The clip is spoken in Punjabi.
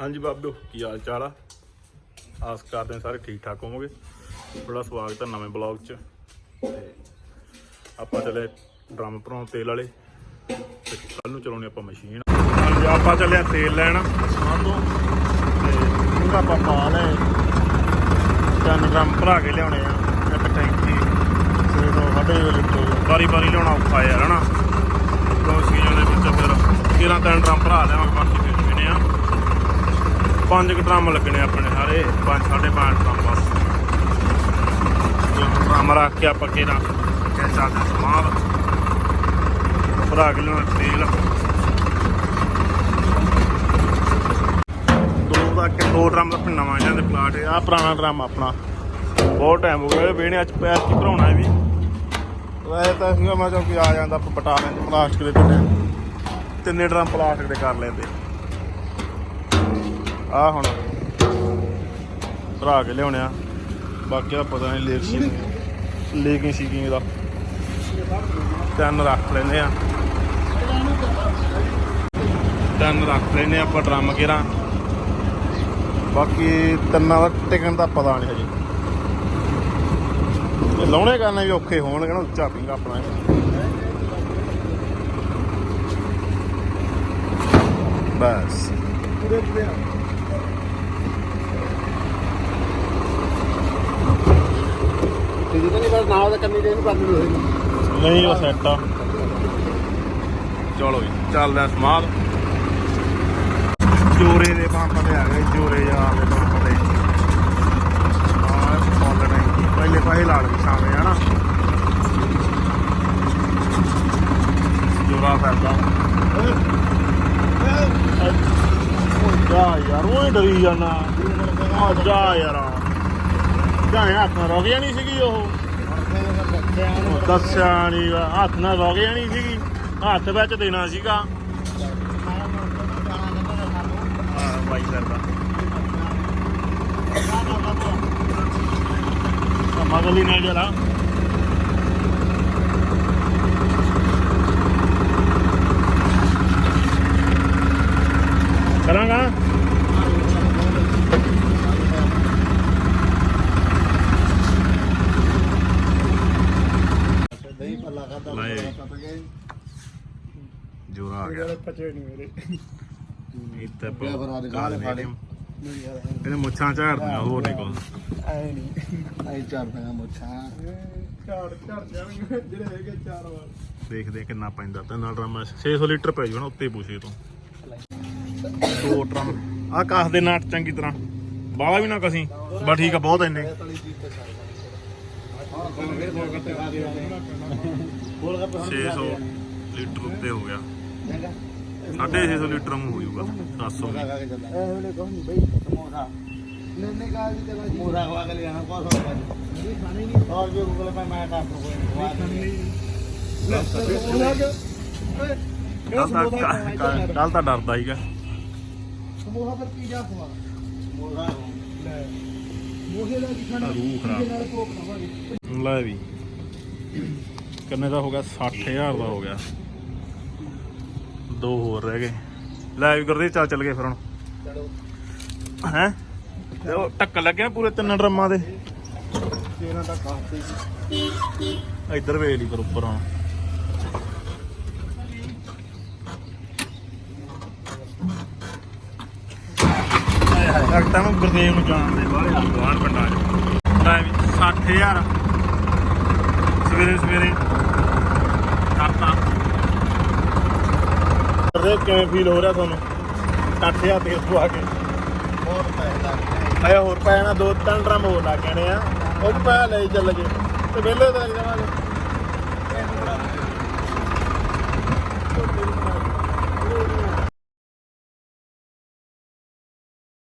ਹਾਂਜੀ ਬਾਬਿਓ, ਕੀ ਹਾਲ ਚਾਲ ਆ? ਆਸ ਕਰਦੇ ਹਾਂ ਸਾਰੇ ਠੀਕ ਠਾਕ ਹੋਵੋਗੇ। ਤੁਹਾਡਾ ਸਵਾਗਤ ਹੈ ਨਵੇਂ ਬਲੌਗ 'ਚ। ਤੇ ਆਪਾਂ ਚੱਲੇ ਡਰਮ ਭਰਾਉਣ ਤੇਲ ਵਾਲੇ। ਤੇ ਕੱਲ ਨੂੰ ਚਲਾਉਣੀ ਆਪਾਂ ਮਸ਼ੀਨ। ਹਾਂਜੀ, ਆਪਾਂ ਚੱਲੇ ਆ ਤੇਲ ਲੈਣ। ਸਮਾਂ ਤੋਂ ਤੇ ਉਹਦਾ ਆਪਾਂ ਪਾ ਲੈ ਤਿੰਨ ਡਰਮ ਭਰਾ ਕੇ ਲਿਆਉਣੇ ਆ। ਇੱਕ ਟੈਂਕੀ। ਸਵੇਰ ਤੋਂ ਵੱਡੇ ਲੀਟਰ ਵਾਰੀ ਵਾਰੀ ਲਿਆਉਣਾ ਔਖਾ ਯਾਰ ਹਨਾ ਕਿਉਂ ਸੀਜ਼ਨ ਦੇ ਵਿੱਚ ਫਿਰ 13 ਤਿੰਨ ਡਰਮ ਭਰਾ ਲਿਆਵਾਂਗੇ, ਬਾਕੀ ਪੰਜ ਕੁ ਡਰਮ ਲੱਗਣੇ ਆਪਣੇ ਸਾਰੇ, ਪੰਜ ਸਾਢੇ ਪੰਜ ਡਰਮ ਬਸ। ਡਰਮ ਰੱਖ ਕੇ ਆਪਾਂ ਕਿਹੜਾ ਕਿ ਚੱਲਦੇ ਸਮਾਨ। ਭਰਾ ਕੇ ਲਿਆਉਣਾ ਤੇਲ। ਦੋ ਦਾ ਕਿ ਦੋ ਡਰਮ ਦਾ ਨਵਾਂ ਇਹਨਾਂ ਦੇ ਪਲਾਟ ਆ ਪੁਰਾਣਾ ਡਰਮ ਆਪਣਾ। ਬਹੁਤ ਟਾਈਮ ਹੋ ਗਿਆ। ਵੇਹਣੇ ਅੱਜ ਪੈਰ ਕੀ ਭਰਾਉਣਾ ਵੀ। ਵੈਸੇ ਤਾਂ ਸੀਗਾ, ਮੈਂ ਚੌਕੀ ਆ ਜਾਂਦਾ, ਆਪਾਂ ਬਟਾ ਲੈਂਦੇ ਪਲਾਸਟਿਕ ਦੇ ਤਿੰਨੇ ਤਿੰਨੇ ਡਰਮ ਪਲਾਸਟਿਕ ਦੇ ਕਰ ਲੈਂਦੇ। ਆ ਹੁਣ ਭਰਾ ਕੇ ਲਿਆਉਣੇ ਬਾਕੀ ਦਾ ਪਤਾ ਨਹੀਂ ਲੇਕ ਸੀ ਲੇਕਿੰਗ ਸੀਕਿੰਗ ਦਾ ਤਿੰਨ ਰੱਖ ਲੈਨੇ ਆ। ਤਿੰਨ ਰੱਖ ਲੈਨੇ ਆਪਾਂ ਡਰਮ ਕੇਰਾ। ਬਾਕੀ ਤਿੰਨਾਂ ਦਾ ਟਿਕਣ ਦਾ ਪਤਾ ਨਹੀਂ ਹਜੇ। ਇਹ ਲਾਉਣੇ ਕਰਨੇ ਵੀ ਔਖੇ ਹੋਣਗੇ ਨਾ ਉੱਚਾ ਪਿੰਗਾ ਆਪਣਾ ਇਹ। ਬਸ ਤੇ ਜਦੋਂ ਨਹੀਂ ਬਸ ਨਾਲ ਦਾ ਕੰਨੀ ਦੇ ਇਹਨੂੰ ਕਰਨੀ ਹੋਈ ਨਹੀਂ ਉਹ ਸੈੱਟ ਆ ਚਲੋ ਜੀ, ਚੱਲਦੇ ਆ ਸਮਾਦ ਜੋਰੇ ਦੇ ਪੰਪ ਤੇ ਆ ਗਏ ਜੋਰੇ ਜਾ ਦੇ ਪੰਪ ਤੇ। ਆਹ ਫੁੱਲ ਨਹੀਂ ਪਹਿਲੇ ਪਾਸੇ ਲਾ ਲਈ ਸਾਵੇਂ ਹਨਾ। ਜੋਰਾ ਫੈਦਾ ਜਾ ਯਾਰ ਉਹ ਡਰੀ ਜਾਣਾ ਆ ਜਾ ਯਾਰ ਜਾਣੇ ਹੱਥ ਨਾਲ ਰੋਗ ਜਾਣੀ ਸੀਗੀ ਉਹ। ਦੱਸਿਆ ਨਹੀਂ ਹੱਥ ਨਾਲ ਰੋਗ ਜਾਣੀ ਸੀਗੀ। ਹੱਥ ਵਿੱਚ ਦੇਣਾ ਸੀਗਾ। ਹਾਂ, ਬਾਈ ਕਰਦਾ ਮਗਲੀ ਨੇ ਜਲਾ ਕਰਾਂਗਾ ਦਹੀਂ ਪੱਲਾ ਖਾਦਾ ਲੈ। ਪਤਾ ਗਿਆ ਜੋਰਾ ਆ ਗਿਆ। ਪਚੇ ਨਹੀਂ ਮੇਰੇ ਪਿਆ ਬਣਾ ਦੇ, ਗਾਲ ਫਾੜੇ। ਨਹੀਂ ਯਾਰ ਇਹਨੇ ਮੁੱਛਾਂ ਝਾੜਦੀਆਂ ਹੋਰ ਨਹੀਂ ਕੁਝ ਐ ਨਹੀਂ ਐ ਚੜਦਾ ਮੁੱਛਾਂ। ਝਾੜ ਝੜ ਜਾਣਗੇ। ਜਿਹੜੇ ਹੈਗੇ ਚਾਰ ਵਾਰ। ਦੇਖਦੇ ਕਿੰਨਾ ਪੈਂਦਾ ਤੇ ਨਾਲ ਡਰਮ 600 ਲੀਟਰ ਪੈ ਜੂ ਨਾ ਉੱਤੇ ਪੁੱਛੇ ਤੋਂ। ਦੋ ਡਰਮ। ਆ ਕਾਸ ਦੇ ਨਾਟ ਚੰਗੀ ਤਰ੍ਹਾਂ। ਬਾਲਾ ਵੀ ਨਾ ਕਸੀ। ਬਸ ਠੀਕ ਆ ਬਹੁਤ ਇੰਨੇ। ਤੇ ਬੋਲ ਗੱਪ 600 ਲੀਟਰ ਉੱਤੇ ਹੋ ਗਿਆ। 650 ਲੀਟਰ ਨੂੰ ਹੋ ਜਾਊਗਾ 700 ਵੀ ਲਗਾ ਕੇ ਬਈ ਸਮੋਸਾ ਲੈਣੇ ਕਾ ਜੀ ਤੇ ਬਈ ਸਮੋਸਾ ਖਵਾ ਕੇ ਲਿਆਣਾ ਕੋ ਸੋ ਨਹੀਂ ਖਾਣੀ ਨਹੀਂ ਔਰ ਜੋ ਗੂਗਲ ਪੇ ਮੈਂ ਕਰ ਦੂੰ ਕੋਈ ਖਵਾ ਕੱਲ ਤਾਂ ਕੱਲ ਤਾਂ ਡਰਦਾ ਸੀਗਾ। ਸਮੋਹਾ ਪਰ ਪੀਜ਼ਾ ਖਵਾ ਸਮੋਸਾ ਲੈ ਮੋਹੇ ਦਾ ਖਾਣਾ ਰੂਹ ਖਰਾਬ। ਲੈ ਵੀ। ਕਿੰਨੇ ਦਾ ਹੋ ਗਿਆ? 60000 ਦਾ ਹੋ ਗਿਆ। ਦੋ ਹੋਰ ਰਹਿ ਗਏ। ਲੈ ਵੀ ਕਰਦੇ ਚੱਲ ਚੱਲ ਗਏ ਫਿਰ ਹੁਣ। ਚਲੋ ਹੈ ਉਹ ਟੱਕ ਲੱਗਿਆ ਪੂਰੇ ਤਿੰਨ ਡਰਮਾਂ ਦੇ। 13 ਤੱਕ ਆਸਤੇ ਇੱਧਰ ਵੇਖ ਲਈ ਫਿਰ ਉੱਪਰ। ਹੁਣ ਡਾਕਟਰ ਨੂੰ ਗੁਰਦੇਵ ਨੂੰ ਜਾਣਦੇ ਬਾਹਰ ਗਵਾਨ ਪਿੰਡਾਂ 'ਚ ਲੈ ਵੀ 60000 ਸਵੇਰੇ ਸਵੇਰੇ ਕਰਤਾ। ਗੁਰਦੇਵ ਕਿਵੇਂ ਫੀਲ ਹੋ ਰਿਹਾ ਤੁਹਾਨੂੰ? 60000 ਤੇ ਪਵਾ ਕੇ। ਬਹੁਤ ਪੈਸਾ ਆਇਆ ਹੋਰ ਪੈਣਾ ਦੋ ਤਿੰਨ ਡਰਮ ਹੋਰ ਲਾ ਕੇ ਆਣੇ ਆ। ਉਹ ਪਾ ਲੈ ਚੱਲ ਗਏ ਤੇ ਵਿਹਲੇ ਤਾਂ ਲੱਗ ਜਾਵਾਂਗੇ।